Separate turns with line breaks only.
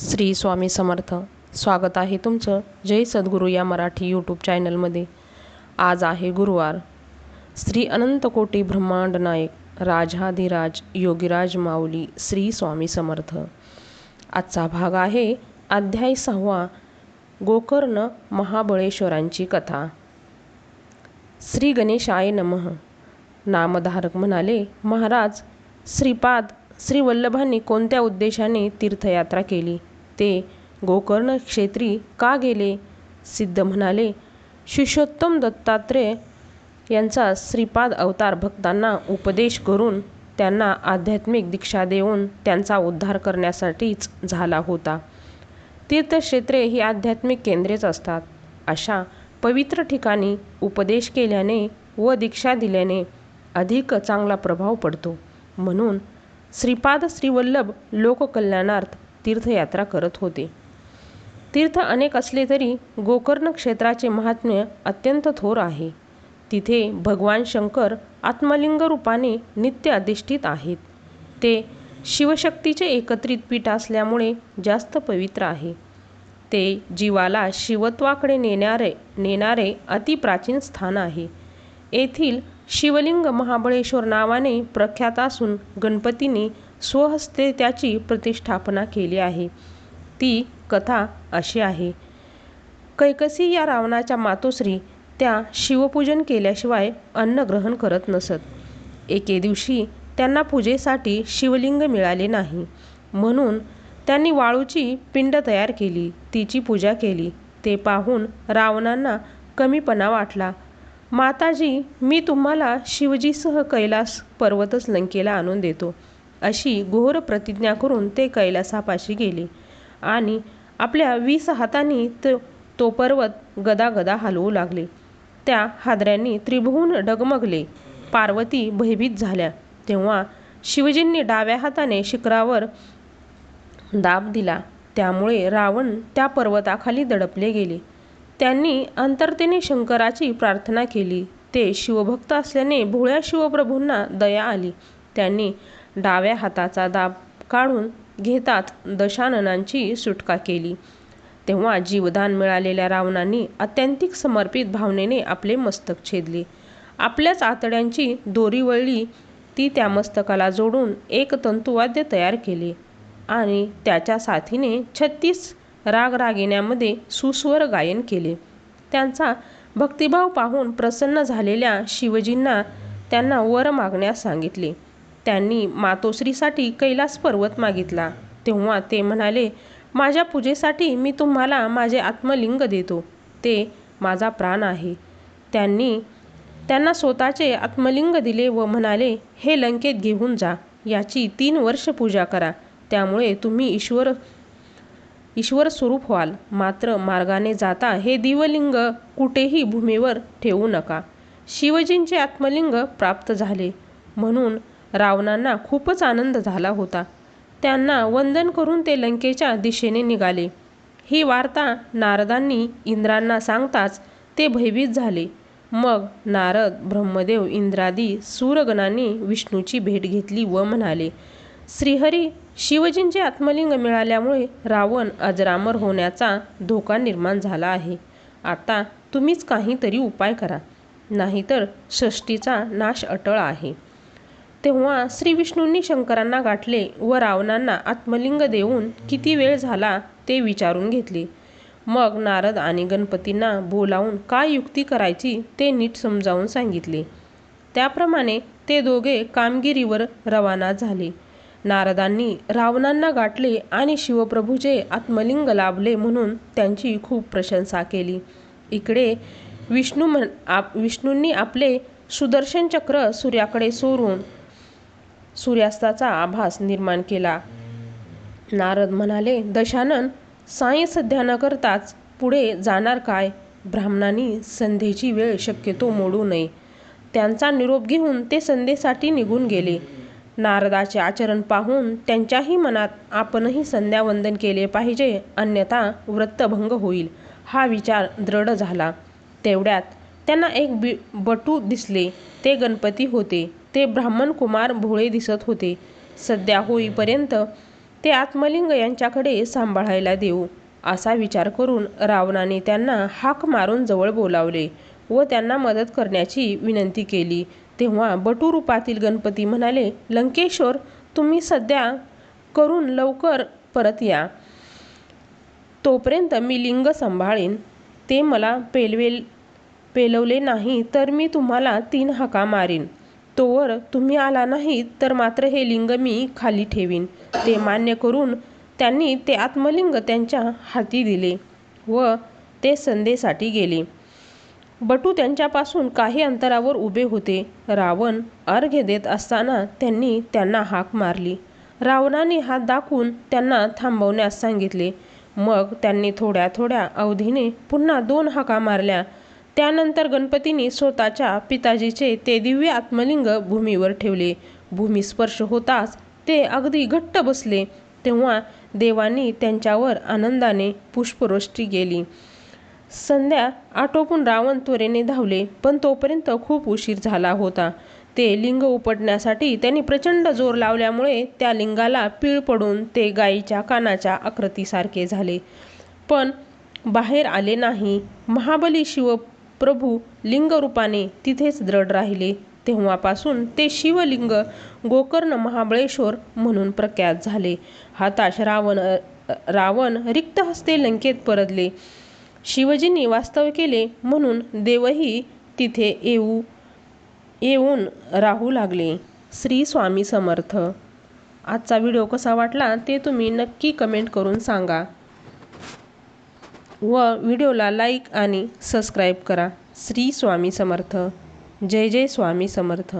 श्री स्वामी समर्थ. स्वागत आहे तुमचं जय सद्गुरू या मराठी यूट्यूब चॅनलमध्ये आज आहे गुरुवार. श्री अनंतकोटी ब्रह्मांड नायक राजाधिराज योगीराज माऊली श्री स्वामी समर्थ. आजचा भाग आहे अध्याय सहावा गोकर्ण महाबळेश्वरांची कथा. श्री गणेशाय नमः. नामधारक म्हणाले महाराज श्रीपाद श्री वल्लभांनी कोणत्या उद्देशाने तीर्थयात्रा केली? ते गोकर्ण क्षेत्री का गेले? सिद्ध म्हणाले शिष्योत्तम दत्तात्रेय यांचा श्रीपाद अवतार भक्तांना उपदेश करून त्यांना आध्यात्मिक दीक्षा देऊन त्यांचा उद्धार करण्यासाठीच झाला होता. तीर्थक्षेत्रे ही आध्यात्मिक केंद्रेच असतात. अशा पवित्र ठिकाणी उपदेश केल्याने व दीक्षा दिल्याने अधिक चांगला प्रभाव पडतो. म्हणून श्रीपाद श्रीवल्लभ लोककल्याणार्थ तीर्थयात्रा करत होते. तीर्थ अनेक असले तरी गोकर्ण क्षेत्राचे महात्म्य अत्यंत थोर आहे. तिथे भगवान शंकर आत्मलिंग रूपाने नित्य अधिष्ठित आहेत. ते शिवशक्तीचे एकत्रित पीठ असल्यामुळे जास्त पवित्र आहे. ते जीवाला शिवत्वाकडे नेणारे नेणारे अतिप्राचीन स्थान आहे. येथील शिवलिंग महाबळेश्वर नावाने प्रख्यात असून गणपतीने स्वहस्ते त्याची प्रतिष्ठापना केली आहे. ती कथा अशी आहे. कैकसी या रावणाच्या मातोश्री त्या शिवपूजन केल्याशिवाय अन्न ग्रहण करत नसत. एके दिवशी त्यांना पूजेसाठी शिवलिंग मिळाले नाही. म्हणून त्यांनी वाळूची पिंड तयार केली. तिची पूजा केली. ते पाहून रावणांना कमीपणा वाटला. माताजी मी तुम्हाला शिवजीसह कैलास पर्वतच लंकेला आणून देतो. अशी घोर प्रतिज्ञा करून ते कैलासापाशी गेले. आणि आपल्या वीस हातांनी तो तो पर्वत गदागदा हलवू लागले. त्या हादऱ्यांनी त्रिभुवन डगमगले. पार्वती भयभीत झाल्या. तेव्हा शिवजींनी डाव्या हाताने शिखरावर दाब दिला. त्यामुळे रावण त्या पर्वताखाली दडपले गेले. त्यांनी अंतरतेने शंकराची प्रार्थना केली. ते शिवभक्त असल्याने भोळ्या शिवप्रभूंना दया आली. त्यांनी डाव्या हाताचा दाब काढून घेतात दशाननांची सुटका केली. तेव्हा जीवदान मिळालेल्या रावणांनी अत्यंतिक समर्पित भावनेने आपले मस्तक छेदले. आपल्याच आतड्यांची दोरी वळली ती त्या मस्तकाला जोडून एक तंतुवाद्य तयार केले आणि त्याच्या साथीने छत्तीस रागरागिण्यामध्ये सुस्वर गायन केले. त्यांचा भक्तिभाव पाहून प्रसन्न झालेल्या शिवजींना त्यांना वर मागण्यास सांगितले. त्यांनी मातोश्रीसाठी कैलास पर्वत मागितला. तेव्हा ते म्हणाले माझ्या पूजेसाठी मी तुम्हाला माझे आत्मलिंग देतो. ते माझा प्राण आहे. त्यांनी त्यांना स्वतःचे आत्मलिंग दिले व म्हणाले हे लंकेत घेऊन जा. याची तीन वर्ष पूजा करा. त्यामुळे तुम्ही ईश्वर ईश्वर स्वरूप व्हाल. मात्र मार्गाने जाता हे दिवलिंग कुठेही भूमीवर ठेवू नका. शिवजींचे आत्मलिंग प्राप्त झाले. म्हणून रावणांना खूपच आनंद झाला होता. त्यांना वंदन करून ते लंकेच्या दिशेने निघाले. ही वार्ता नारदांनी इंद्रांना सांगताच ते भयभीत झाले. मग नारद ब्रह्मदेव इंद्रादी सूरगणांनी विष्णूची भेट घेतली व म्हणाले श्रीहरी शिवजींचे आत्मलिंग मिळाल्यामुळे रावण अजरामर होण्याचा धोका निर्माण झाला आहे. आता तुम्हीच काहीतरी उपाय करा. नाहीतर षष्टीचा नाश अटळ आहे. तेव्हा श्री विष्णूंनी शंकरांना गाठले व रावणांना आत्मलिंग देऊन किती वेळ झाला ते विचारून घेतले. मग नारद आणि गणपतींना बोलावून काय युक्ती करायची ते नीट समजावून सांगितले. त्याप्रमाणे ते दोघे कामगिरीवर रवाना झाले. नारदांनी रावणांना गाठले आणि शिवप्रभूचे आत्मलिंग लाभले म्हणून त्यांची खूप प्रशंसा केली. इकडे विष्णू म्हण आप विष्णूंनी आपले सुदर्शन चक्र सूर्याकडे सोडून सूर्यास्ताचा आभास निर्माण केला. नारद म्हणाले दशानन साई सध्या न करताच पुढे जाणार काय? ब्राह्मणांनी संध्येची वेळ शक्यतो मोडू नये. त्यांचा निरोप घेऊन ते संध्येसाठी निघून गेले. नारदाचे आचरण पाहून त्यांच्याही मनात आपणही संध्यावंदन केले पाहिजे अन्यथा व्रतभंग होईल. हा विचार दृढ झाला. तेवढ्यात त्यांना एक बी बटू दिसले. ते गणपती होते. ते ब्राह्मण कुमार भोळे दिसत होते. सध्या होईपर्यंत ते आत्मलिंग यांच्याकडे सांभाळायला देऊ असा विचार करून रावणाने त्यांना हाक मारून जवळ बोलावले व त्यांना मदत करण्याची विनंती केली. तेव्हा बटू रूपातील गणपती म्हणाले लंकेश्वर तुम्ही सध्या करून लवकर परत या. तोपर्यंत मी लिंग सांभाळेन. ते मला पेलवेल पेलवले नाही तर मी तुम्हाला तीन हाका मारीन. तोवर तुम्ही आला नाही तर मात्र हे लिंग मी खाली ठेवीन. ते मान्य करून त्यांनी ते आत्मलिंग त्यांच्या हाती दिले व ते संध्येसाठी गेले. बटू त्यांच्यापासून काही अंतरावर उभे होते. रावण अर्घ्य देत असताना त्यांनी त्यांना हाक मारली. रावणाने हात दाखवून त्यांना थांबवण्यास सांगितले. मग त्यांनी थोड्या थोड्या अवधीने पुन्हा दोन हाका मारल्या. त्यानंतर गणपतींनी स्वतःच्या पिताजीचे ते दिव्य आत्मलिंग भूमीवर ठेवले. भूमी स्पर्श होताच ते अगदी घट्ट बसले तेव्हा देवांनी त्यांच्यावर आनंदाने पुष्पवृष्टी केली. संध्या आटोपून रावण त्वरेने धावले पण तोपर्यंत खूप उशीर झाला होता. ते लिंग उपटण्यासाठी त्यांनी प्रचंड जोर लावल्यामुळे त्या लिंगाला पीळ पडून ते गायीच्या कानाच्या आकृतीसारखे झाले. पण बाहेर आले नाही. महाबली शिव प्रभू लिंगरूपाने तिथेच दृढ राहिले. तेव्हापासून ते शिवलिंग गोकर्ण महाबळेश्वर म्हणून प्रख्यात झाले. हताश रावण रावण रिक्त हस्ते लंकेत परतले. शिवजींनी वास्तव केले म्हणून देवही तिथे येऊ येऊन राहू लागले. श्री स्वामी समर्थ. आजचा व्हिडिओ कसा वाटला ते तुम्ही नक्की कमेंट करून सांगा. व व्हिडिओला लाईक आणि सबस्क्राईब करा. श्री स्वामी समर्थ. जय जय स्वामी समर्थ.